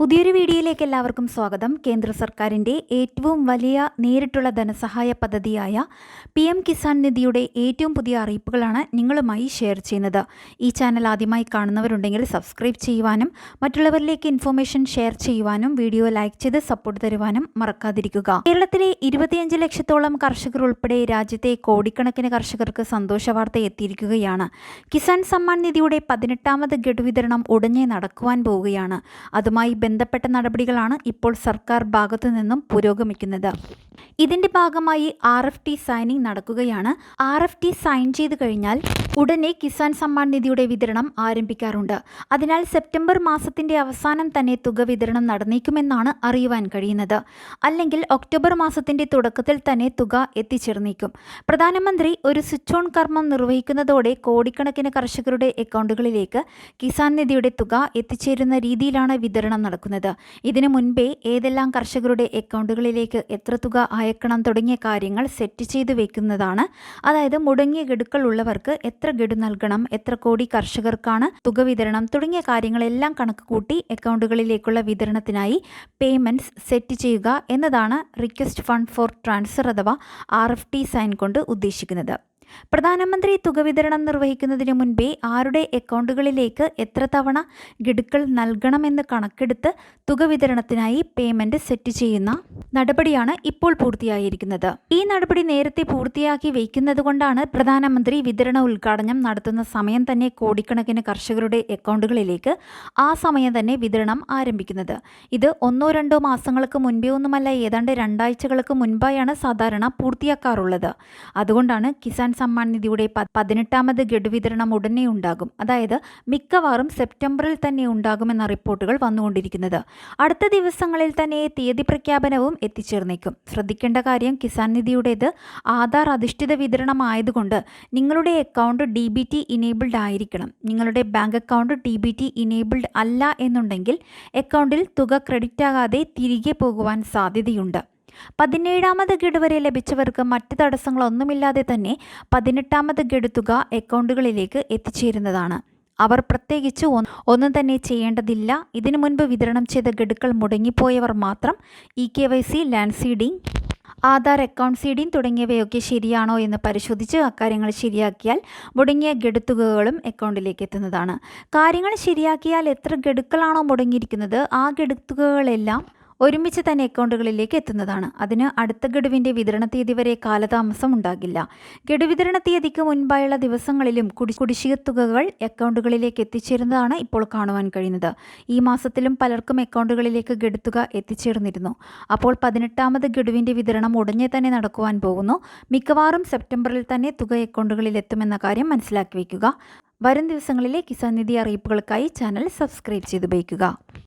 പുതിയൊരു വീഡിയോയിലേക്ക് എല്ലാവർക്കും സ്വാഗതം. കേന്ദ്ര സർക്കാരിന്റെ ഏറ്റവും വലിയ നേരിട്ടുള്ള ധനസഹായ പദ്ധതിയായ പി എം കിസാൻ നിധിയുടെ ഏറ്റവും പുതിയ അറിയിപ്പുകളാണ് നിങ്ങളുമായി ഷെയർ ചെയ്യുന്നത്. ഈ ചാനൽ ആദ്യമായി കാണുന്നവരുണ്ടെങ്കിൽ സബ്സ്ക്രൈബ് ചെയ്യുവാനും മറ്റുള്ളവരിലേക്ക് ഇൻഫർമേഷൻ ഷെയർ ചെയ്യുവാനും വീഡിയോ ലൈക്ക് ചെയ്ത് സപ്പോർട്ട് തരുവാനും മറക്കാതിരിക്കുക. കേരളത്തിലെ ഇരുപത്തിയഞ്ച് ലക്ഷത്തോളം കർഷകർ ഉൾപ്പെടെ രാജ്യത്തെ കോടിക്കണക്കിന് കർഷകർക്ക് സന്തോഷ വാർത്ത എത്തിയിരിക്കുകയാണ്. കിസാൻ സമ്മാൻ നിധിയുടെ പതിനെട്ടാമത് ഗഡു വിതരണം ഉടനെ നടക്കുവാൻ പോവുകയാണ്. അതുമായി ബന്ധപ്പെട്ട നടപടികളാണ് ഇപ്പോൾ സർക്കാർ ഭാഗത്തു നിന്നും പുരോഗമിക്കുന്നത്. ഇതിന്റെ ഭാഗമായി ആർ എഫ് ടി സൈനിങ് നടക്കുകയാണ്. ആർ എഫ് ടി സൈൻ ചെയ്തു കഴിഞ്ഞാൽ ഉടനെ കിസാൻ സമ്മാൻ നിധിയുടെ വിതരണം ആരംഭിക്കാറുണ്ട്. അതിനാൽ സെപ്റ്റംബർ മാസത്തിന്റെ അവസാനം തന്നെ തുക വിതരണം നടന്നേക്കുമെന്നാണ് അറിയുവാൻ കഴിയുന്നത്. അല്ലെങ്കിൽ ഒക്ടോബർ മാസത്തിന്റെ തുടക്കത്തിൽ തന്നെ തുക എത്തിച്ചേർന്നേക്കും. പ്രധാനമന്ത്രി ഒരു സ്വിച്ച് ഓൺ കർമ്മം നിർവഹിക്കുന്നതോടെ കോടിക്കണക്കിന് കർഷകരുടെ അക്കൗണ്ടുകളിലേക്ക് കിസാൻ നിധിയുടെ തുക എത്തിച്ചേരുന്ന രീതിയിലാണ് വിതരണം നടക്കുന്നത്. ഇതിനു മുൻപേ ഏതെല്ലാം കർഷകരുടെ അക്കൗണ്ടുകളിലേക്ക് എത്ര തുക അയക്കണം തുടങ്ങിയ കാര്യങ്ങൾ സെറ്റ് ചെയ്തു വെക്കുന്നതാണ്. അതായത് മുടങ്ങിയ ഗഡുക്കൾ ഉള്ളവർക്ക് എത്ര ഗഡു നൽകണം എത്ര കോടി കർഷകർക്കാണ് തുക വിതരണം തുടങ്ങിയ കാര്യങ്ങളെല്ലാം കണക്ക് കൂട്ടി അക്കൗണ്ടുകളിലേക്കുള്ള വിതരണത്തിനായി പേയ്മെന്റ്സ് സെറ്റ് ചെയ്യുക എന്നതാണ് റിക്വസ്റ്റ് ഫണ്ട് ഫോർ ട്രാൻസ്ഫർ അഥവാ ആർ എഫ് ടി സൈൻ കൊണ്ട് ഉദ്ദേശിക്കുന്നത്. പ്രധാനമന്ത്രി തുക വിതരണം നിർവഹിക്കുന്നതിന് മുൻപേ ആരുടെ അക്കൗണ്ടുകളിലേക്ക് എത്ര തവണ ഗഡുക്കൾ നൽകണമെന്ന് കണക്കെടുത്ത് തുക വിതരണത്തിനായി പേയ്മെന്റ് സെറ്റ് ചെയ്യുന്ന നടപടിയാണ് ഇപ്പോൾ പൂർത്തിയായിരിക്കുന്നത്. ഈ നടപടി നേരത്തെ പൂർത്തിയാക്കി വയ്ക്കുന്നതുകൊണ്ടാണ് പ്രധാനമന്ത്രി വിതരണ ഉദ്ഘാടനം നടത്തുന്ന സമയം തന്നെ കോടിക്കണക്കിന് കർഷകരുടെ അക്കൗണ്ടുകളിലേക്ക് ആ സമയം തന്നെ വിതരണം ആരംഭിക്കുന്നത്. ഇത് ഒന്നോ രണ്ടോ മാസങ്ങൾക്ക് മുൻപേ ഒന്നുമല്ല ഏതാണ്ട് രണ്ടാഴ്ചകൾക്ക് മുൻപായാണ് സാധാരണ പൂർത്തിയാക്കാറുള്ളത്. അതുകൊണ്ടാണ് കിസാൻ സമ്മാൻ നിധിയുടെ പതിനെട്ടാമത് ഗഡു വിതരണം ഉടനെ ഉണ്ടാകും. അതായത് മിക്കവാറും സെപ്റ്റംബറിൽ തന്നെ ഉണ്ടാകുമെന്ന റിപ്പോർട്ടുകൾ വന്നുകൊണ്ടിരിക്കുന്നത്. അടുത്ത ദിവസങ്ങളിൽ തന്നെ തീയതി പ്രഖ്യാപനവും എത്തിച്ചേർന്നേക്കും. ശ്രദ്ധിക്കേണ്ട കാര്യം കിസാൻ നിധിയുടേത് ആധാർ അധിഷ്ഠിത വിതരണമായതുകൊണ്ട് നിങ്ങളുടെ account D B T enabled ആയിരിക്കണം. നിങ്ങളുടെ bank account D B T enabled അല്ല എന്നുണ്ടെങ്കിൽ അക്കൗണ്ടിൽ തുക ക്രെഡിറ്റ് ആകാതെ തിരികെ പോകുവാൻ സാധ്യതയുണ്ട്. പതിനേഴാമത് ഗഡു വരെ ലഭിച്ചവർക്ക് മറ്റ് തടസ്സങ്ങളൊന്നുമില്ലാതെ തന്നെ പതിനെട്ടാമത് ഗഡു തുക അക്കൗണ്ടുകളിലേക്ക് എത്തിച്ചേരുന്നതാണ്. അവർ പ്രത്യേകിച്ച് ഒന്നും തന്നെ ചെയ്യേണ്ടതില്ല. ഇതിനു മുൻപ് വിതരണം ചെയ്ത ഗഡുക്കൾ മുടങ്ങിപ്പോയവർ മാത്രം E K Y C land seeding Aadhaar account seeding തുടങ്ങിയവയൊക്കെ ശരിയാണോ എന്ന് പരിശോധിച്ച് അക്കാര്യങ്ങൾ ശരിയാക്കിയാൽ മുടങ്ങിയ ഗഡുത്തുകകളും അക്കൗണ്ടിലേക്ക് എത്തുന്നതാണ്. കാര്യങ്ങൾ ശരിയാക്കിയാൽ എത്ര ഗഡുക്കളാണോ മുടങ്ങിയിരിക്കുന്നത് ആ ഗഡുത്തുകകളെല്ലാം ഒരുമിച്ച് തന്നെ അക്കൗണ്ടുകളിലേക്ക് എത്തുന്നതാണ്. അതിന് അടുത്ത ഗഡുവിന്റെ വിതരണ തീയതി വരെ കാലതാമസം ഉണ്ടാകില്ല. ഗഡു വിതരണ തീയതിക്ക് മുൻപായുള്ള ദിവസങ്ങളിലും കുടി കുടിശ്ശിക തുകകൾ അക്കൗണ്ടുകളിലേക്ക് എത്തിച്ചേരുന്നതാണ് ഇപ്പോൾ കാണുവാൻ കഴിയുന്നത്. ഈ മാസത്തിലും പലർക്കും അക്കൗണ്ടുകളിലേക്ക് ഗഡുത്തുക എത്തിച്ചേർന്നിരുന്നു. അപ്പോൾ പതിനെട്ടാമത് ഗഡുവിന്റെ വിതരണം ഉടനെ തന്നെ നടക്കുവാൻ പോകുന്നു. മിക്കവാറും സെപ്റ്റംബറിൽ തന്നെ തുക അക്കൗണ്ടുകളിൽ എത്തുമെന്ന കാര്യം മനസ്സിലാക്കി വയ്ക്കുക. വരും ദിവസങ്ങളിലെ കിസാൻ നിധി അറിയിപ്പുകൾക്കായി ചാനൽ സബ്സ്ക്രൈബ് ചെയ്ത് ഉപയോഗിക്കുക.